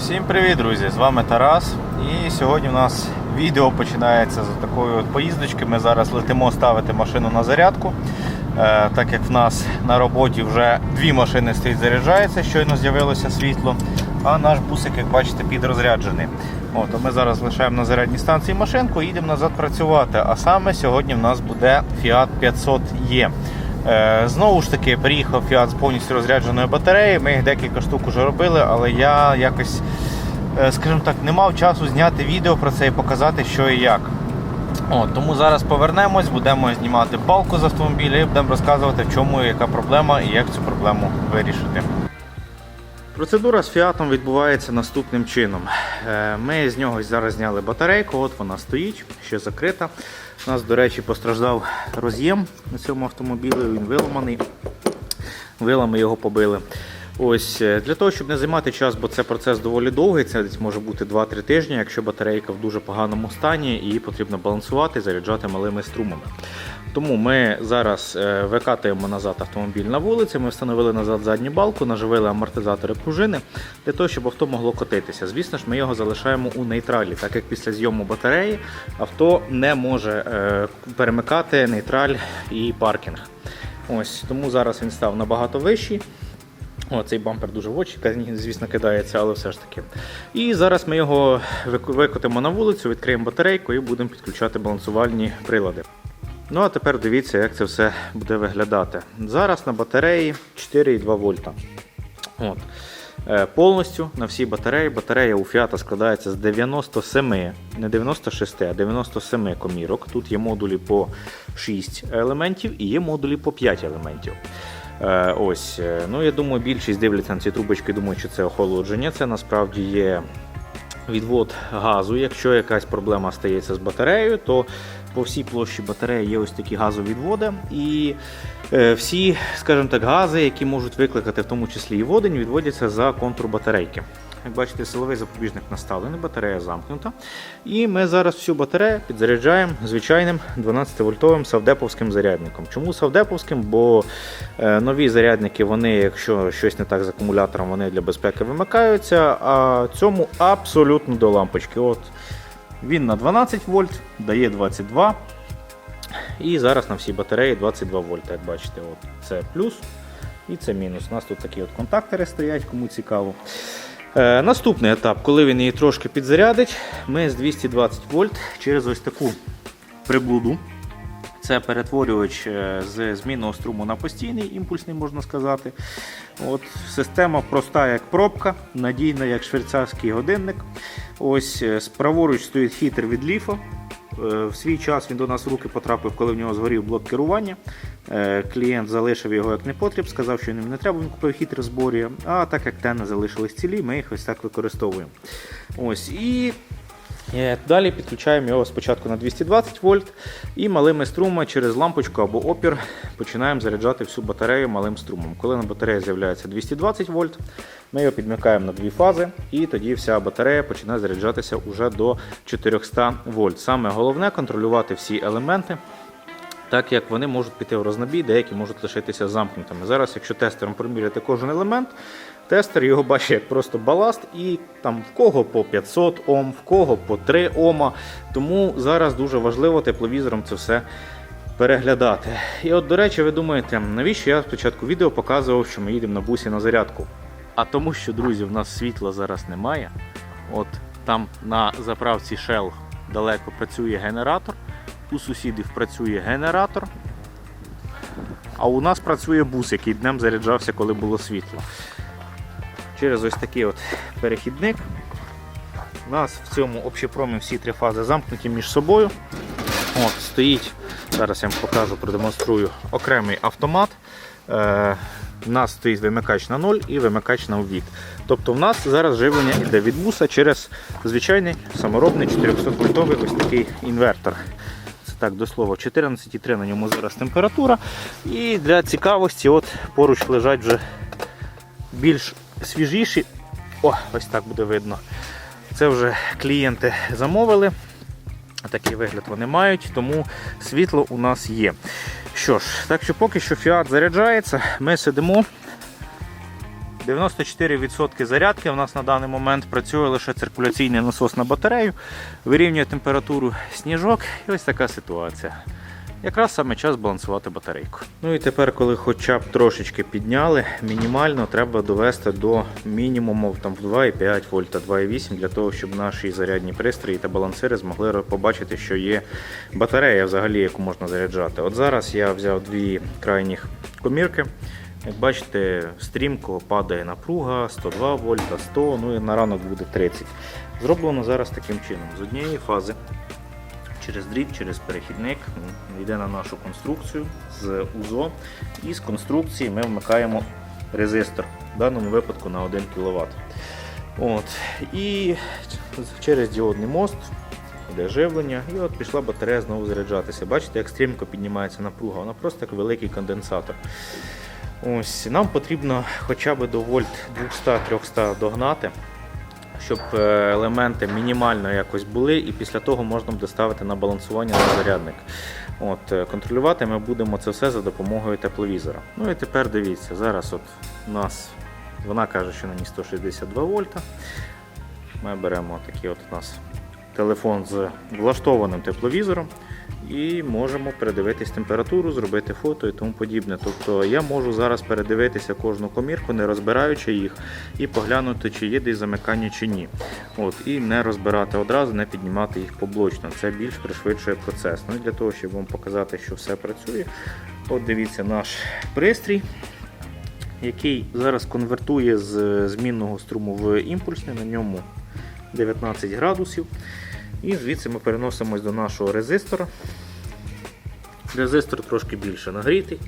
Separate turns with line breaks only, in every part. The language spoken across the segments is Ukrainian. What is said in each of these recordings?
Всім привіт, друзі! З вами Тарас. І сьогодні у нас відео починається з такої от поїздочки. Ми зараз летимо ставити машину на зарядку. Е, так як в нас на роботі вже дві машини стоїть заряджається, щойно з'явилося світло, а наш бусик, як бачите, підрозряджений. От, а ми зараз лишаємо на зарядній станції машинку і їдемо назад працювати. А саме сьогодні в нас буде Fiat 500E. Е, Знову ж таки, приїхав я з повністю розрядженою батареєю. Ми їх декілька штук уже робили, але я якось, е, скажімо так, не мав часу зняти відео про це і показати, що і як. От, тому зараз повернемось, будемо знімати балку з автомобіля і будемо розказувати, в чому яка проблема і як цю проблему вирішити. Процедура з фіатом відбувається наступним чином. Е, Ми з нього зараз зняли батарейку, от вона стоїть, ще закрита. У нас, до речі, постраждав роз'єм на цьому автомобілі, він виламаний. Вилами його побили. Ось е, Для того, щоб не займати час, бо це процес доволі довгий, це десь може бути 2-3 тижні, якщо батарейка в дуже поганому стані, її потрібно балансувати, заряджати малими струмами. Тому ми зараз е, викатуємо назад автомобіль на вулиці, ми встановили назад задню балку, наживили амортизатори пружини для того, щоб авто могло котитися. Звісно ж, ми його залишаємо у нейтралі, так як після зйому батареї авто не може е, перемикати нейтраль і паркінг. Ось Тому зараз він став набагато вищий. О, цей бампер дуже в очі, звісно, кидається, але все ж таки. І зараз ми його викотимо на вулицю, відкриємо батарейку і будемо підключати балансувальні прилади. Ну а тепер дивіться, як це все буде виглядати. Зараз на батареї 4,2 вольта. От. Е, Повністю на всій батареї. Батарея у Fiat складається з 97, не 96, а 97 комірок. Тут є модулі по 6 елементів і є модулі по 5 елементів. Е, Ось, е, ну я думаю, більшість дивляться на ці трубочки, думаю, що це охолодження. Це насправді є відвод газу. Якщо якась проблема стається з батареєю, то по всій площі батареї є ось такі газовідводи. І е, всі, скажімо так, гази, які можуть викликати в тому числі і водень, відводяться за контур батарейки. Як бачите, силовий запобіжник наставлений, батарея замкнута. І ми зараз всю батарею підзаряджаємо звичайним 12-вольтовим савдеповським зарядником. Чому савдеповським? Бо е, нові зарядники, вони, якщо щось не так з акумулятором, вони для безпеки вимикаються, а цьому абсолютно до лампочки. От він на 12 вольт, дає 22. І зараз на всій батареї 22 вольта, як бачите. От Це плюс і це мінус. У нас тут такі от контактори стоять, кому цікаво. Е, наступний етап, коли він її трошки підзарядить, ми з 220 вольт через ось таку приблуду. Це перетворювач е, з змінного струму на постійний, імпульсний, можна сказати. От, Система проста як пробка, надійна як швейцарський годинник. Ось е, Праворуч стоїть хітер від ліфа. Е, В свій час він до нас в руки потрапив, коли в нього згорів блок керування. Е, Клієнт залишив його як непотріб, сказав, що йому не треба, він купив хід в зборі. А так як тени залишились цілі, ми їх ось так використовуємо. Ось і Далі підключаємо його спочатку на 220 вольт і малими струмами через лампочку або опір починаємо заряджати всю батарею малим струмом. Коли на батареї з'являється 220 вольт, ми його підмикаємо на дві фази, і тоді вся батарея починає заряджатися уже до 400 вольт. Саме головне контролювати всі елементи. Так як вони можуть піти в рознобій, деякі можуть лишитися замкнутими. Зараз, якщо тестером проміряти кожен елемент, тестер його бачить як просто баласт, і там в кого по 500 Ом, в кого по 3 Ома. Тому зараз дуже важливо тепловізором це все переглядати. І от, до речі, ви думаєте, навіщо я спочатку відео показував, що ми їдемо на бусі на зарядку? А тому, що, друзі, в нас світла зараз немає. От там на заправці Shell далеко працює генератор, у сусідів працює генератор, а у нас працює бус, який днем заряджався, коли було світло. Через ось такий от перехідник. У нас в цьому общепромі всі три фази замкнуті між собою. От, Стоїть, зараз я вам покажу, продемонструю окремий автомат. Е, у нас стоїть вимикач на 0 і вимикач на обід. Тобто в нас зараз живлення йде від буса через звичайний саморобний 400 вольтовий ось такий інвертор. Це так до слова 14,3 на ньому зараз температура. І для цікавості от поруч лежать вже більш свіжіші. О, ось так буде видно. Це вже клієнти замовили. Такий вигляд вони мають, тому світло у нас є. Що ж, так що поки що Fiat заряджається, ми сидимо, 94% зарядки у нас на даний момент працює лише циркуляційний насос на батарею, вирівнює температуру сніжок і ось така ситуація. Якраз саме час балансувати батарейку. Ну і тепер, коли хоча б трошечки підняли, мінімально треба довести до мінімуму там, в 2,5 вольта, 2,8 для того, щоб наші зарядні пристрої та балансири змогли побачити, що є батарея взагалі, яку можна заряджати. От зараз я взяв дві крайніх комірки. Як бачите, стрімко падає напруга 102 вольта, 100, ну і на ранок буде 30. Зроблено зараз таким чином. З однієї фази через дріт, через перехідник йде на нашу конструкцію з УЗО. І з конструкції ми вмикаємо резистор, в даному випадку на 1 кВт. От. І через діодний мост йде живлення, і от пішла батарея знову заряджатися. Бачите, як стрімко піднімається напруга, вона просто як великий конденсатор. Ось, Нам потрібно хоча б до вольт 200-300 догнати, щоб е, елементи мінімально якось були, і після того можна буде ставити на балансування на зарядник. От, е, Контролювати ми будемо це все за допомогою тепловізора. Ну і тепер дивіться, зараз от у нас вона каже, що на ній 162 вольта. Ми беремо такий от у нас телефон з влаштованим тепловізором і можемо передивитись температуру, зробити фото і тому подібне. Тобто я можу зараз передивитися кожну комірку, не розбираючи їх, і поглянути, чи є десь замикання чи ні. От, І не розбирати одразу, не піднімати їх поблочно. Це більш пришвидшує процес. Ну Для того, щоб вам показати, що все працює, от дивіться наш пристрій. Який зараз конвертує з змінного струму в імпульсний, на ньому 19 градусів. І звідси ми переносимось до нашого резистора. Резистор трошки більше нагрітий.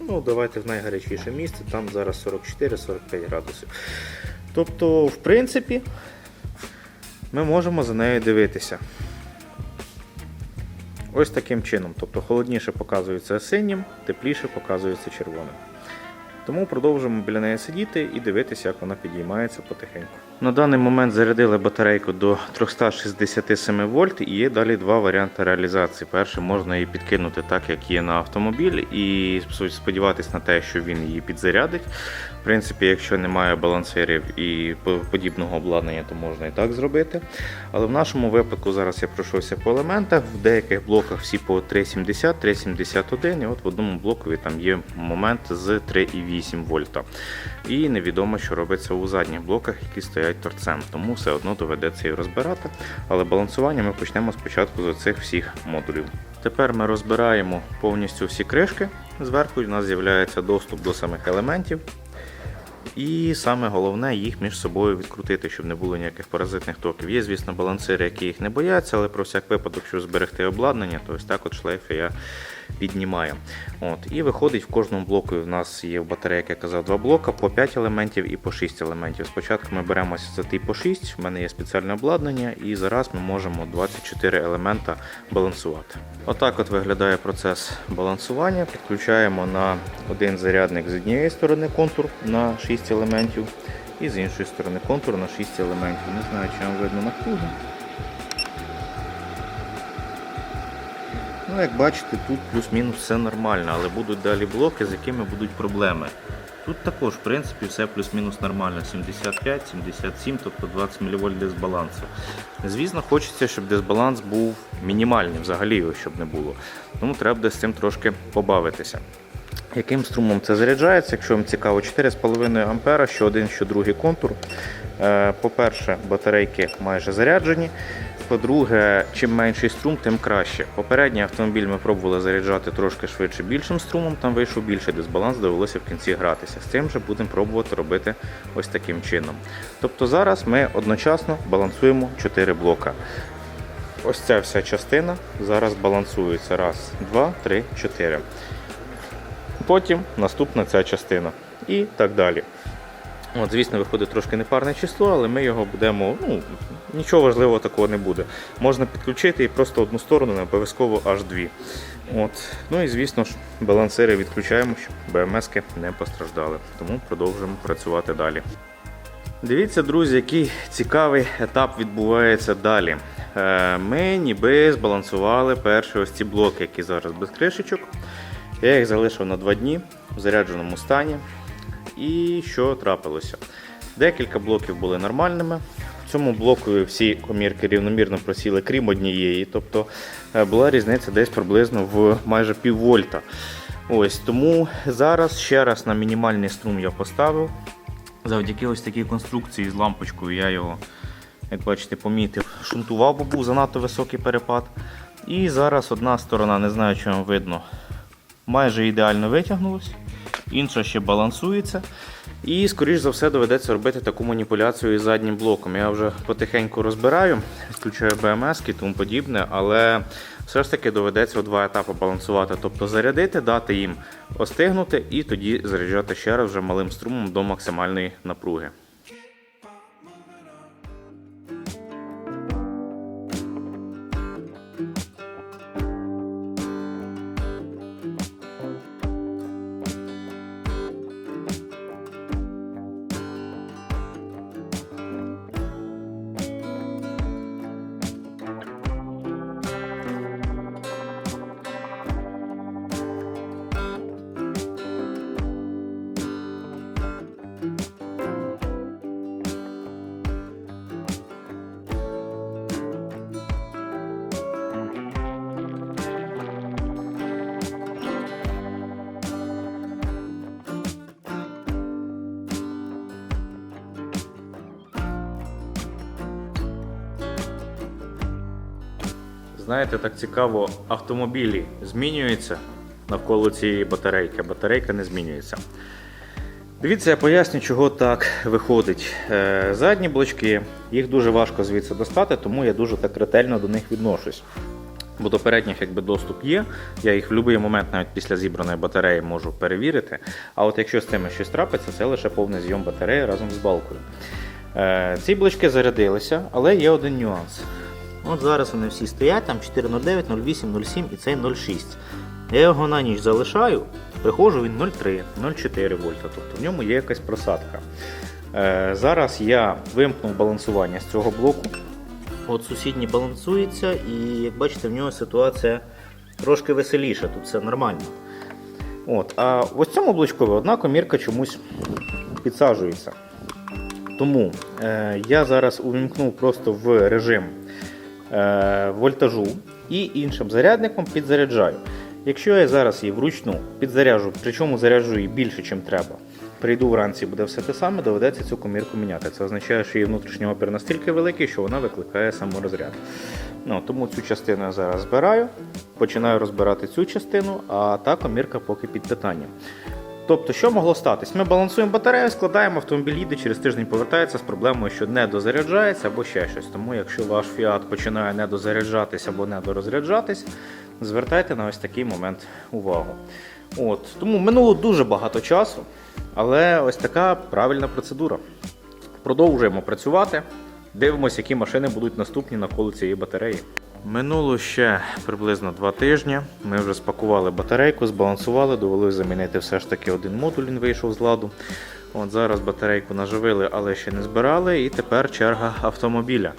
Ну, Давайте в найгарячіше місце, там зараз 44-45 градусів. Тобто, в принципі, ми можемо за нею дивитися. Ось таким чином. Тобто холодніше показується синім, тепліше показується червоним. Тому продовжуємо біля неї сидіти і дивитися, як вона підіймається потихеньку. На даний момент зарядили батарейку до 367 вольт і є далі два варіанти реалізації. Перший можна її підкинути так, як є на автомобіль, і сподіватися на те, що він її підзарядить. В принципі, якщо немає балансирів і подібного обладнання, то можна і так зробити. Але в нашому випадку зараз я пройшовся по елементах. В деяких блоках всі по 3,70, 3,71, і от в одному блокові там є момент з 3,8 вольта. І невідомо, що робиться у задніх блоках, які стоять торцем, тому все одно доведеться її розбирати. Але балансування ми почнемо спочатку з цих всіх модулів. Тепер ми розбираємо повністю всі кришки. Зверху у нас з'являється доступ до самих елементів. І саме головне їх між собою відкрутити, щоб не було ніяких паразитних токів. Є, звісно, балансири, які їх не бояться, але про всяк випадок, щоб зберегти обладнання, то ось так от шлейфи я піднімаю. От. І виходить, в кожному блоку у нас є в батареї, як я казав, два блока, по 5 елементів і по 6 елементів. Спочатку ми беремося за ті по 6, в мене є спеціальне обладнання, і зараз ми можемо 24 елемента балансувати. Отак от виглядає процес балансування. Підключаємо на один зарядник з однієї сторони контур на 6 елементів, і з іншої сторони контур на 6 елементів. Не знаю, чи вам видно на кругу. Ну, як бачите, тут плюс-мінус все нормально, але будуть далі блоки, з якими будуть проблеми. Тут також, в принципі, все плюс-мінус нормально. 75, 77, тобто 20 мВ дисбалансу. Звісно, хочеться, щоб дисбаланс був мінімальний, взагалі його щоб не було. Тому треба буде з цим трошки побавитися. Яким струмом це заряджається, якщо вам цікаво, 4,5 А, що один, що другий контур. Е, По-перше, батарейки майже заряджені. По-друге, чим менший струм, тим краще. Попередній автомобіль ми пробували заряджати трошки швидше більшим струмом, там вийшов більший дисбаланс, довелося в кінці гратися. З цим же будемо пробувати робити ось таким чином. Тобто зараз ми одночасно балансуємо 4 блока. Ось ця вся частина зараз балансується. Раз, два, три, чотири. Потім наступна ця частина. І так далі. От, Звісно, виходить трошки непарне число, але ми його будемо. ну, Нічого важливого такого не буде. Можна підключити і просто одну сторону, не обов'язково аж дві. От. Ну і звісно ж, балансири відключаємо, щоб БМСки не постраждали. Тому продовжуємо працювати далі. Дивіться, друзі, який цікавий етап відбувається далі. Е, Ми ніби збалансували перші ось ці блоки, які зараз без кришечок. Я їх залишив на 2 дні в зарядженому стані. І що трапилося? Декілька блоків були нормальними. В цьому блоку всі комірки рівномірно просіли, крім однієї. Тобто е, була різниця десь приблизно в майже пів вольта. Ось тому зараз ще раз на мінімальний струм я поставив. Завдяки ось такій конструкції з лампочкою я його, як бачите, помітив. Шунтував, бо був занадто високий перепад. І зараз одна сторона, не знаю, чи вам видно, майже ідеально витягнулась, інша ще балансується. І, скоріш за все, доведеться робити таку маніпуляцію із заднім блоком. Я вже потихеньку розбираю, включаю БМС і тому подібне, але все ж таки доведеться у два етапи балансувати. Тобто зарядити, дати їм остигнути і тоді заряджати ще раз вже малим струмом до максимальної напруги. Знаєте, так цікаво, автомобілі змінюються навколо цієї батарейки, а батарейка не змінюється. Дивіться, я поясню, чого так виходить. Е, Задні блочки, їх дуже важко звідси достати, тому я дуже так ретельно до них відношусь. Бо до передніх якби доступ є, я їх в будь-який момент, навіть після зібраної батареї, можу перевірити. А от якщо з тими щось трапиться, це лише повний зйом батареї разом з балкою. Е, Ці блочки зарядилися, але є один нюанс. От зараз вони всі стоять, там 409, 08, 07 і цей 0,6. Я його на ніч залишаю, приходжу він 0,3, 0,4 вольта, тобто в ньому є якась просадка. Е, зараз я вимкнув балансування з цього блоку. От сусідній балансується, і як бачите, в нього ситуація трошки веселіша, тут все нормально. От, а ось цьому блочкові одна комірка чомусь підсаджується. Тому е, я зараз увімкнув просто в режим вольтажу і іншим зарядником підзаряджаю. Якщо я зараз її вручну підзаряджу, причому заряджу її більше, ніж треба, прийду вранці буде все те саме, доведеться цю комірку міняти. Це означає, що її внутрішній опір настільки великий, що вона викликає саморозряд. Ну, тому цю частину я зараз збираю, починаю розбирати цю частину, а та комірка поки під питанням. Тобто, що могло статись? Ми балансуємо батарею, складаємо, автомобіль їде, через тиждень повертається з проблемою, що не дозаряджається або ще щось. Тому, якщо ваш фіат починає не дозаряджатись або не дорозряджатись, звертайте на ось такий момент увагу. От, Тому минуло дуже багато часу, але ось така правильна процедура. Продовжуємо працювати. Дивимося, які машини будуть наступні навколо цієї батареї. Минуло ще приблизно два тижні. Ми вже спакували батарейку, збалансували, довелося замінити все ж таки один модуль, він вийшов з ладу. От Зараз батарейку наживили, але ще не збирали. І тепер черга автомобіля.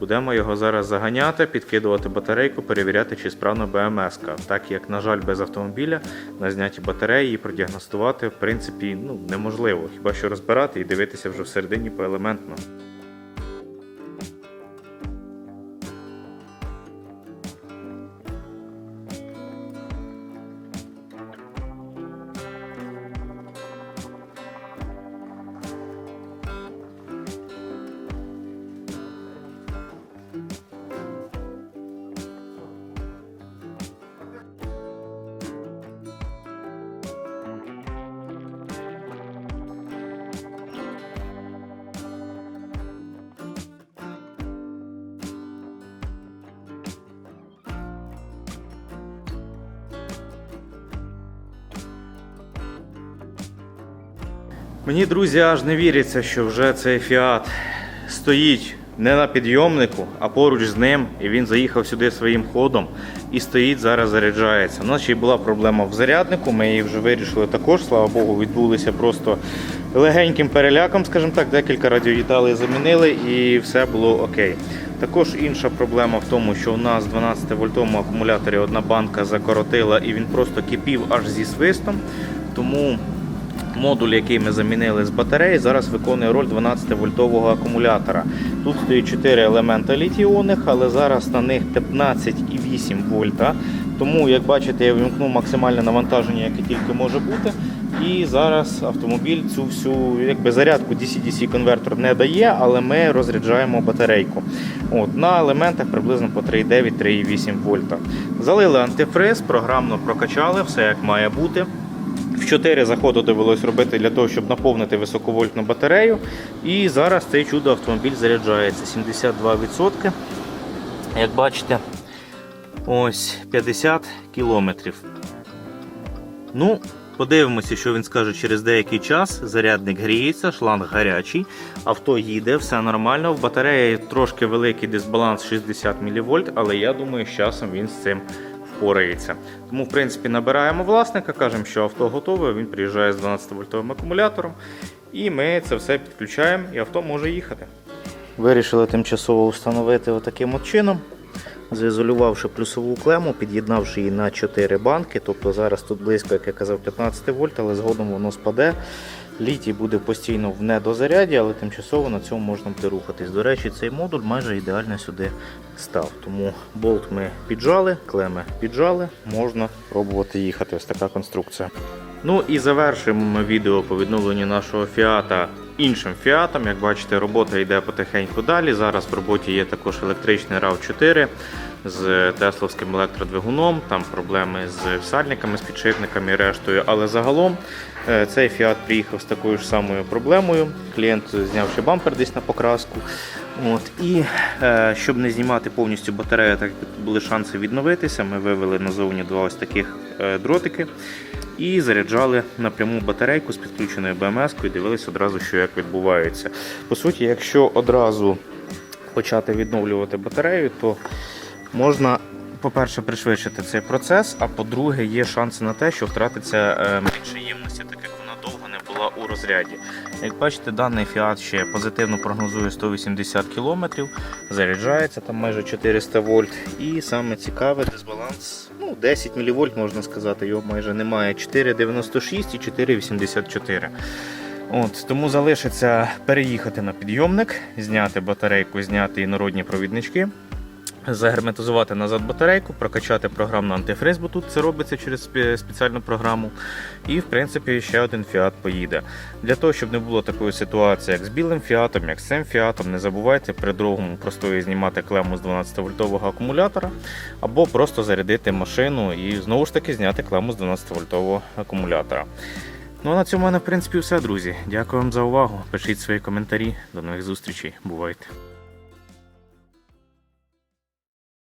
Будемо його зараз заганяти, підкидувати батарейку, перевіряти, чи справно БМС. Так як, на жаль, без автомобіля на зняті батареї продіагностувати в принципі ну, неможливо. Хіба що розбирати і дивитися вже всередині поелементно. Мені, друзі, аж не віриться, що вже цей фіат стоїть не на підйомнику, а поруч з ним, і він заїхав сюди своїм ходом і стоїть, зараз заряджається. У нас ще й була проблема в заряднику, ми її вже вирішили також, слава Богу, відбулися просто легеньким переляком, скажімо так, декілька радіодеталей замінили і все було окей. Також інша проблема в тому, що у нас в 12 вольтовому акумуляторі одна банка закоротила і він просто кипів аж зі свистом. Тому Модуль, який ми замінили з батареї, зараз виконує роль 12-вольтового акумулятора. Тут стоїть 4 елемента літій-іонних, але зараз на них 15,8 вольта. Тому, як бачите, я вимкнув максимальне навантаження, яке тільки може бути. І зараз автомобіль цю всю якби, зарядку DC-DC конвертор не дає, але ми розряджаємо батарейку. От, на елементах приблизно по 3,9-3,8 вольта. Залили антифриз, програмно прокачали, все як має бути. В 4 заходи довелось робити для того, щоб наповнити високовольтну батарею. І зараз цей чудо автомобіль заряджається 72%. Як бачите, ось 50 кілометрів. Ну, подивимося, що він скаже через деякий час. Зарядник гріється, шланг гарячий, авто їде, все нормально. В батареї трошки великий дисбаланс 60 мВ, але я думаю, з часом він з цим впорається. Тому, в принципі, набираємо власника, кажемо, що авто готове, він приїжджає з 12-вольтовим акумулятором. І ми це все підключаємо, і авто може їхати. Вирішили тимчасово встановити отаким от чином. Заізолювавши плюсову клему, під'єднавши її на 4 банки, тобто зараз тут близько, як я казав, 15 вольт, але згодом воно спаде. Літій буде постійно в недозаряді, але тимчасово на цьому можна буде рухатись. До речі, цей модуль майже ідеально сюди став. Тому болт ми піджали, клеми піджали, можна пробувати їхати. Ось така конструкція. Ну і завершимо ми відео по відновленню нашого фіата іншим фіатом. Як бачите, робота йде потихеньку далі. Зараз в роботі є також електричний RAV4 з тесловським електродвигуном, там проблеми з сальниками, з підшипниками і рештою. Але загалом е, цей фіат приїхав з такою ж самою проблемою. Клієнт зняв ще бампер десь на покраску. От, і е, щоб не знімати повністю батарею, так були шанси відновитися, ми вивели назовні два ось таких е, дротики і заряджали напряму батарейку з підключеною БМС-кою, дивилися одразу, що як відбувається. По суті, якщо одразу почати відновлювати батарею, то можна, по-перше, пришвидшити цей процес, а по-друге, є шанси на те, що втратиться е, менше ємності, так як вона довго не була у розряді. Як бачите, даний фіат ще позитивно прогнозує 180 км, заряджається там майже 400 вольт. І саме цікаве дисбаланс ну, 10 мВ, можна сказати, його майже немає. 4,96 і 4,84. От, Тому залишиться переїхати на підйомник, зняти батарейку, зняти інородні провіднички, загерметизувати назад батарейку, прокачати програмну антифриз, бо тут це робиться через спеціальну програму. І, в принципі, ще один фіат поїде. Для того, щоб не було такої ситуації, як з білим фіатом, як з цим фіатом, не забувайте при другому простої знімати клему з 12-вольтового акумулятора, або просто зарядити машину і знову ж таки зняти клему з 12-вольтового акумулятора. Ну а на цьому в принципі все, друзі. Дякую вам за увагу. Пишіть свої коментарі. До нових зустрічей. Бувайте!